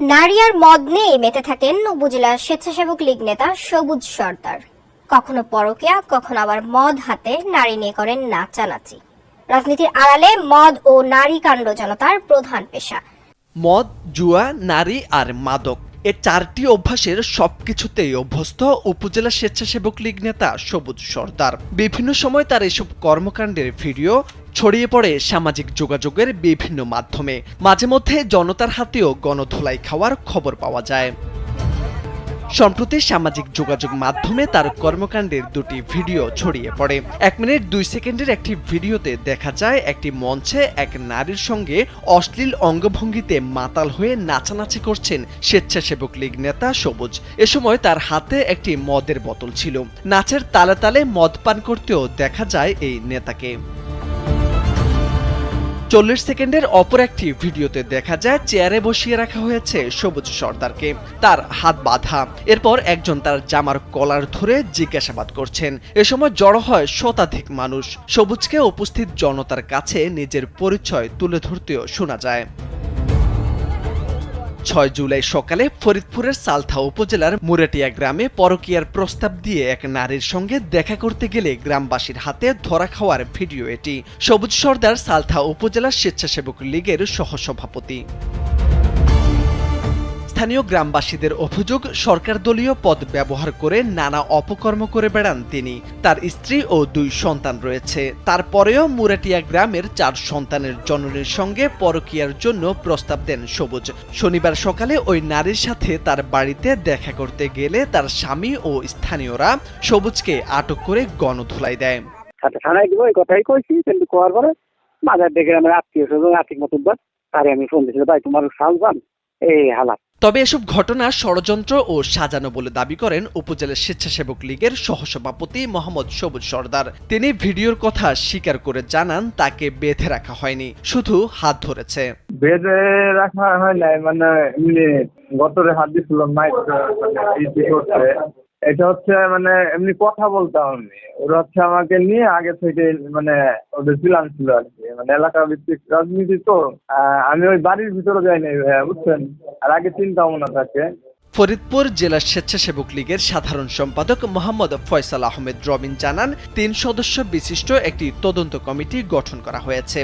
নারী আর মদ নিয়ে মেতে থাকেন উপজেলা স্বেচ্ছাসেবক লীগ নেতা সবুজ সর্দার। কখনো পরকিয়া, কখনো আবার মদ হাতে নারী নিয়ে করেন নাচানাচি। রাজনীতির আড়ালে মদ ও নারী কাণ্ড জনতার প্রধান পেশা। মদ, জুয়া, নারী আর মাদক এ চারটি অভ্যাসের সবকিছুতেই অভ্যস্ত উপজেলা স্বেচ্ছাসেবক লীগ নেতা সবুজ সর্দার। বিভিন্ন সময় তার এসব কর্মকাণ্ডের ভিডিও ছড়িয়ে পড়ে সামাজিক যোগাযোগের বিভিন্ন মাধ্যমে। মাঝে মধ্যে জনতার হাতেও গণধোলাই খাওয়ার খবর পাওয়া যায়। সম্প্রতি সামাজিক যোগাযোগ মাধ্যমে তার কর্মকাণ্ডের দুটি ভিডিও ছড়িয়ে পড়ে। এক মিনিট দুই সেকেন্ডের একটি ভিডিওতে দেখা যায়, একটি মঞ্চে এক নারীর সঙ্গে অশ্লীল অঙ্গভঙ্গিতে মাতাল হয়ে নাচানাচি করছেন স্বেচ্ছাসেবক লীগ নেতা সবুজ। এ সময় তার হাতে একটি মদের বোতল ছিল। নাচের তালে তালে মদ পান করতেও দেখা যায় এই নেতাকে। চল্লিশ সেকেন্ডের অপর একটি ভিডিওতে দেখা যায় চেয়ারে বসিয়ে রাখা হয়েছে সবুজ সর্দারকে। তার হাত বাঁধা। এরপর একজন তার জামার কলার ধরে জিজ্ঞাসাবাদ করছেন। এ সময় জড়ো হয় শতাধিক মানুষ। সবুজকে উপস্থিত জনতার কাছে নিজের পরিচয় তুলে ধরতেও শোনা যায়। ছয় জুলাই সকালে ফরিদপুরের সালথা উপজেলার মুরেটিয়া গ্রামে পরকিয়ার প্রস্তাব দিয়ে এক নারীর সঙ্গে দেখা করতে গেলে গ্রামবাসীর হাতে ধরা খাওয়ার ভিডিও এটি। সবুজ সর্দার সালথা উপজেলা স্বেচ্ছাসেবক লীগের সহসভাপতি। স্থানীয় গ্রামবাসীদের অভিযোগ, সরকার দলীয় পদ ব্যবহার করে নানা অপকর্ম করে বেড়ান তিনি। তার স্ত্রী ও দুই সন্তান রয়েছে। তারপরেও মুরাটিয়া গ্রামের চার সন্তানের জননীর সঙ্গে পরকীয়ার জন্য প্রস্তাব দেন সবুজ। শনিবার সকালে ওই নারীর সাথে তার বাড়িতে দেখা করতে গেলে তার স্বামী ও স্থানীয়রা সবুজকে আটক করে গণধোলাই দেয়। থানায় দিব এই কথাই কইছি, কিন্তু কোয়ার পরে দেখে আমার আত্মীয় স্বজন আর্থিক তারে আমি ফোন দিয়েছিল, ভাই, তোমার সাল পান এই হালাত। তবে এসব ঘটনা ষড়যন্ত্র ও সাজানো বলে দাবি করেন উপজেলা স্বেচ্ছাসেবক লীগের সহসভাপতি মোহাম্মদ সবুজ সর্দার। তিনি ভিডিওর কথা স্বীকার করে জানান, তাকে বেঁধে রাখা হয়নি, শুধু হাত ধরেছে। বেঁধে রাখা হয় নাই মানে গতরে হাত দিয়েছিল মাইক এটা হচ্ছে মানে এমনি কথা বলতাম আমি ওরা হচ্ছে আমাকে নিয়ে আগে থেকে মানে ওদের প্ল্যান ছিল আর কি। মানে এলাকা ভিত্তিক রাজনীতি তো। আমি ওই বাড়ির ভিতরে যাই নাই ভাইয়া, বুঝছেন? আর আগে চিন্তা না থাকে। ফরিদপুর জেলা স্বেচ্ছাসেবক লীগের সাধারণ সম্পাদক মোহাম্মদ ফয়সাল আহমেদ রবিন জানান তিন সদস্য বিশিষ্ট একটি তদন্ত কমিটি গঠন করা হয়েছে।